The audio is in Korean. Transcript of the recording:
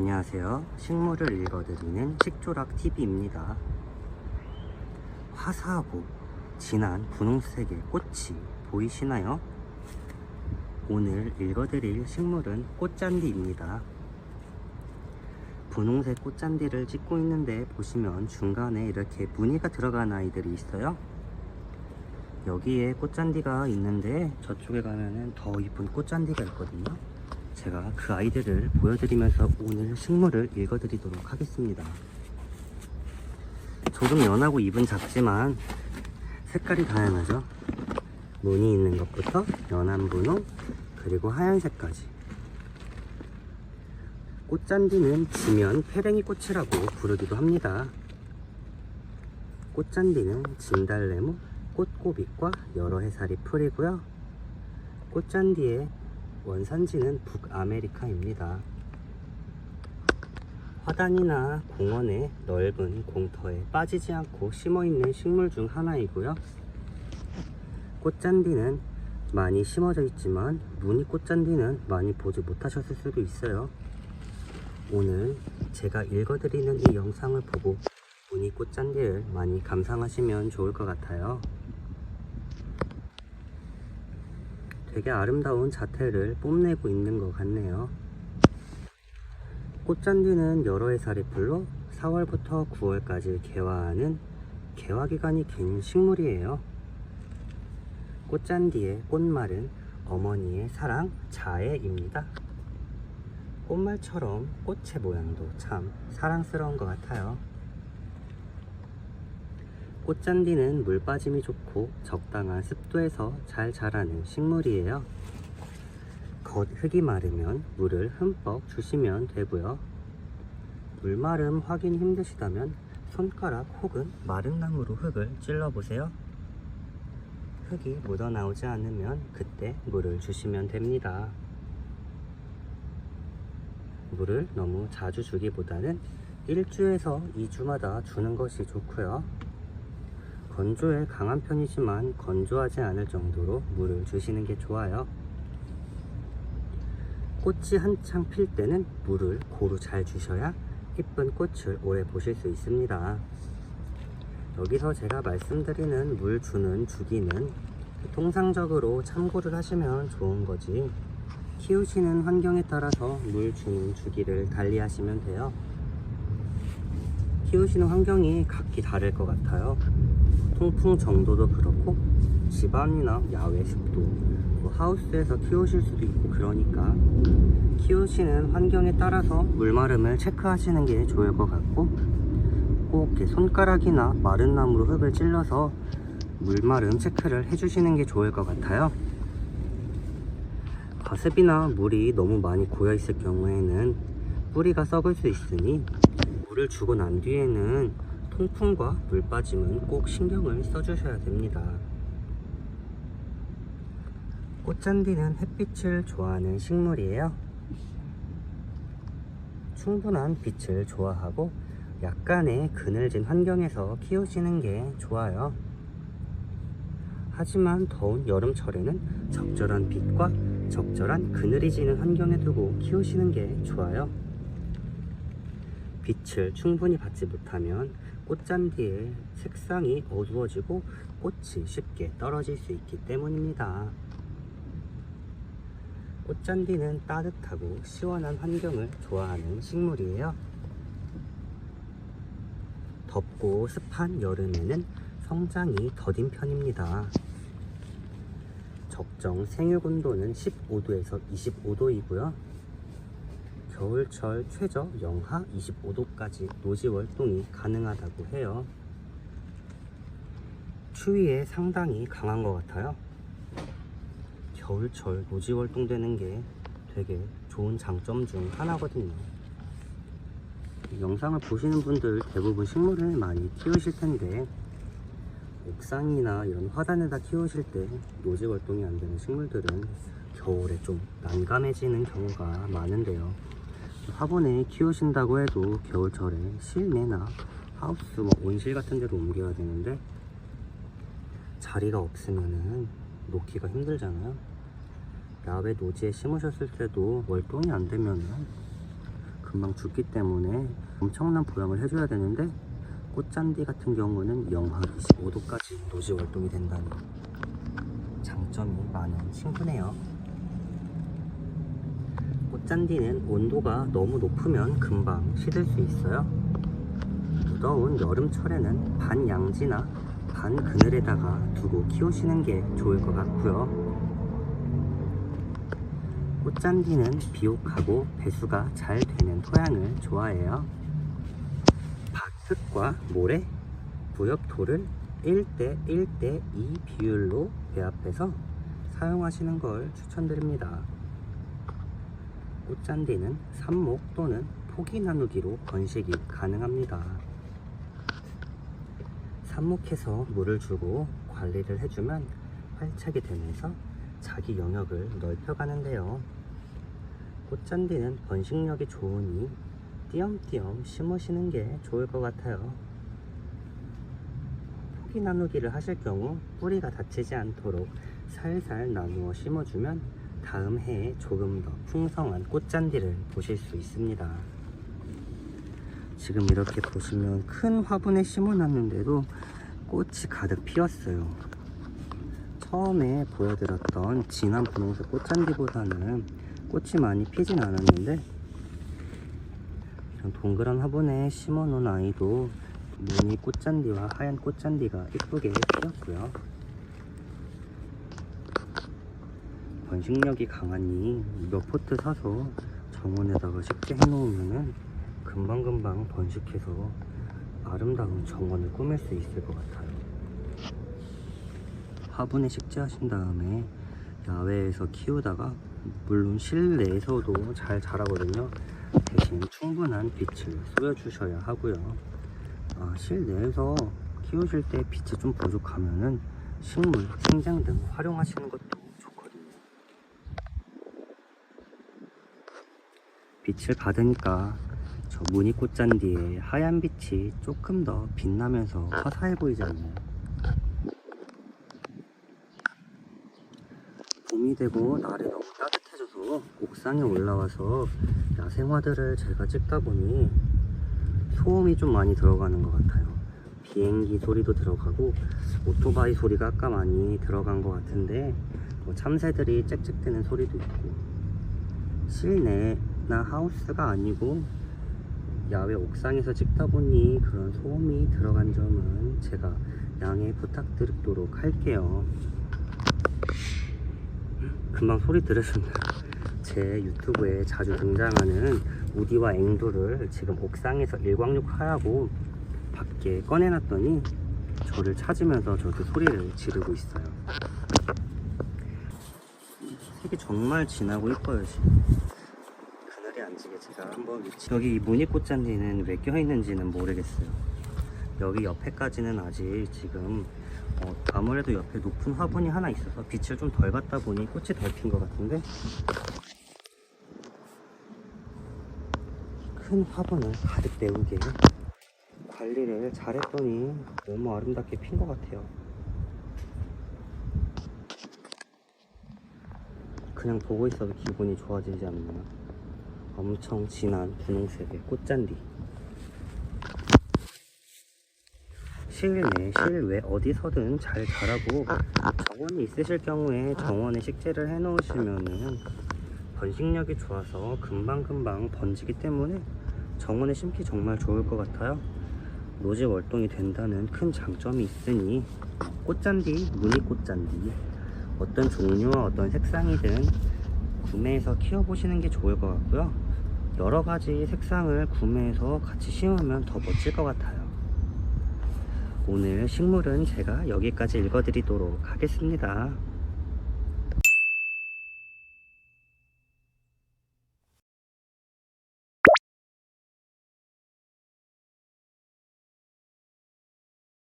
안녕하세요. 식물을 읽어드리는 식조락TV입니다. 화사하고 진한 분홍색의 꽃이 보이시나요? 오늘 읽어드릴 식물은 꽃잔디입니다. 분홍색 꽃잔디를 찍고 있는데 보시면 중간에 이렇게 무늬가 들어간 아이들이 있어요. 여기에 꽃잔디가 있는데 저쪽에 가면은 더 이쁜 꽃잔디가 있거든요. 제가 그 아이들을 보여드리면서 오늘 식물을 읽어드리도록 하겠습니다. 조금 연하고 잎은 작지만 색깔이 다양하죠. 무늬 있는 것부터 연한 분홍 그리고 하얀색까지. 꽃잔디는 지면 페랭이 꽃이라고 부르기도 합니다. 꽃잔디는 진달래무, 꽃고빛과 여러 해살이 풀이고요. 꽃잔디의 원산지는 북아메리카입니다. 화단이나 공원의 넓은 공터에 빠지지 않고 심어 있는 식물 중 하나이고요. 꽃잔디는 많이 심어져 있지만 무늬 꽃잔디는 많이 보지 못하셨을 수도 있어요. 오늘 제가 읽어드리는 이 영상을 보고 무늬 꽃잔디를 많이 감상하시면 좋을 것 같아요. 되게 아름다운 자태를 뽐내고 있는 것 같네요. 꽃잔디는 여러 해살이 풀로 4월부터 9월까지 개화하는 개화 기간이 긴 식물이에요. 꽃잔디의 꽃말은 어머니의 사랑 자애입니다. 꽃말처럼 꽃의 모양도 참 사랑스러운 것 같아요. 꽃잔디는 물 빠짐이 좋고 적당한 습도에서 잘 자라는 식물이에요. 겉 흙이 마르면 물을 흠뻑 주시면 되고요. 물 마름 확인이 힘드시다면 손가락 혹은 마른 나무로 흙을 찔러 보세요. 흙이 묻어나오지 않으면 그때 물을 주시면 됩니다. 물을 너무 자주 주기보다는 1주에서 2주마다 주는 것이 좋고요. 건조에 강한 편이지만 건조하지 않을 정도로 물을 주시는 게 좋아요. 꽃이 한창 필 때는 물을 고루 잘 주셔야 이쁜 꽃을 오래 보실 수 있습니다. 여기서 제가 말씀드리는 물 주는 주기는 통상적으로 참고를 하시면 좋은 거지 키우시는 환경에 따라서 물 주는 주기를 달리 하시면 돼요. 키우시는 환경이 각기 다를 것 같아요. 통풍 정도도 그렇고 집안이나 야외 습도 뭐 하우스에서 키우실 수도 있고 그러니까 키우시는 환경에 따라서 물마름을 체크하시는 게 좋을 것 같고 꼭 손가락이나 마른 나무로 흙을 찔러서 물마름 체크를 해주시는 게 좋을 것 같아요. 과습이나 물이 너무 많이 고여 있을 경우에는 뿌리가 썩을 수 있으니 물을 주고 난 뒤에는 통풍과 물 빠짐은 꼭 신경을 써주셔야 됩니다. 꽃잔디는 햇빛을 좋아하는 식물이에요. 충분한 빛을 좋아하고 약간의 그늘진 환경에서 키우시는 게 좋아요. 하지만 더운 여름철에는 적절한 빛과 적절한 그늘이 지는 환경에 두고 키우시는 게 좋아요. 빛을 충분히 받지 못하면 꽃잔디의 색상이 어두워지고 꽃이 쉽게 떨어질 수 있기 때문입니다. 꽃잔디는 따뜻하고 시원한 환경을 좋아하는 식물이에요. 덥고 습한 여름에는 성장이 더딘 편입니다. 적정 생육 온도는 15도에서 25도이고요. 겨울철 최저 영하 25도까지 노지 월동이 가능하다고 해요. 추위에 상당히 강한 것 같아요. 겨울철 노지 월동되는 게 되게 좋은 장점 중 하나거든요. 영상을 보시는 분들 대부분 식물을 많이 키우실 텐데 옥상이나 이런 화단에다 키우실 때 노지 월동이 안 되는 식물들은 겨울에 좀 난감해지는 경우가 많은데요. 화분에 키우신다고 해도 겨울철에 실내나 하우스 뭐 온실 같은 데로 옮겨야 되는데 자리가 없으면은 놓기가 힘들잖아요. 야외 노지에 심으셨을 때도 월동이 안 되면은 금방 죽기 때문에 엄청난 보양을 해줘야 되는데 꽃잔디 같은 경우는 영하 25도까지 노지 월동이 된다니 장점이 많은 친구네요. 꽃잔디는 온도가 너무 높으면 금방 시들 수 있어요. 무더운 여름철에는 반 양지나 반 그늘에다가 두고 키우시는 게 좋을 것 같고요. 꽃잔디는 비옥하고 배수가 잘 되는 토양을 좋아해요. 밭흙과 모래, 부엽토를 1대 1대 2 비율로 배합해서 사용하시는 걸 추천드립니다. 꽃잔디는 삽목 또는 포기 나누기로 번식이 가능합니다. 삽목해서 물을 주고 관리를 해주면 활착이 되면서 자기 영역을 넓혀가는데요. 꽃잔디는 번식력이 좋으니 띄엄띄엄 심으시는 게 좋을 것 같아요. 포기 나누기를 하실 경우 뿌리가 다치지 않도록 살살 나누어 심어주면 다음 해에 조금 더 풍성한 꽃잔디를 보실 수 있습니다. 지금 이렇게 보시면 큰 화분에 심어놨는데도 꽃이 가득 피었어요. 처음에 보여드렸던 진한 분홍색 꽃잔디보다는 꽃이 많이 피진 않았는데 동그란 화분에 심어놓은 아이도 무늬 꽃잔디와 하얀 꽃잔디가 이쁘게 피었고요. 번식력이 강하니 몇 포트 사서 정원에다가 식재해 놓으면은 금방금방 번식해서 아름다운 정원을 꾸밀 수 있을 것 같아요. 화분에 식재하신 다음에 야외에서 키우다가 물론 실내에서도 잘 자라거든요. 대신 충분한 빛을 쏘여주셔야 하고요. 아, 실내에서 키우실 때 빛이 좀 부족하면은 식물, 생장 등 활용하시는 것도 좋거든요. 빛을 받으니까 저 무늬 꽃잔디에 하얀 빛이 조금 더 빛나면서 화사해 보이지 않나요? 봄이 되고 날이 너무 따뜻해져서 옥상에 올라와서 야생화들을 제가 찍다 보니 소음이 좀 많이 들어가는 것 같아요. 비행기 소리도 들어가고 오토바이 소리가 아까 많이 들어간 것 같은데 뭐 참새들이 짹짹대는 소리도 있고 실내 나 하우스가 아니고 야외 옥상에서 찍다 보니 그런 소음이 들어간 점은 제가 양해 부탁드리도록 할게요. 금방 소리 들으셨나요? 제 유튜브에 자주 등장하는 우디와 앵두를 지금 옥상에서 일광욕 하라고 밖에 꺼내놨더니 저를 찾으면서 저렇게 소리를 지르고 있어요. 색이 정말 진하고 예뻐요 지금. 앉으게 제가 한번 위치 여기 이 무늬꽃잔디는 왜 껴있는지는 모르겠어요. 여기 옆에까지는 아직 지금 어, 아무래도 옆에 높은 화분이 하나 있어서 빛을 좀 덜 받다 보니 꽃이 덜 핀 것 같은데 큰 화분을 가득 메우게 관리를 잘했더니 너무 아름답게 핀 것 같아요 그냥 보고 있어도 기분이 좋아지지 않나요? 엄청 진한 분홍색의 꽃잔디 실내, 실외 어디서든 잘 자라고 정원이 있으실 경우에 정원에 식재를 해 놓으시면은 번식력이 좋아서 금방금방 번지기 때문에 정원에 심기 정말 좋을 것 같아요. 노지 월동이 된다는 큰 장점이 있으니 꽃잔디, 무늬 꽃잔디 어떤 종류와 어떤 색상이든 구매해서 키워보시는 게 좋을 것 같고요. 여러 가지 색상을 구매해서 같이 심으면 더 멋질 것 같아요. 오늘 식물은 제가 여기까지 읽어드리도록 하겠습니다.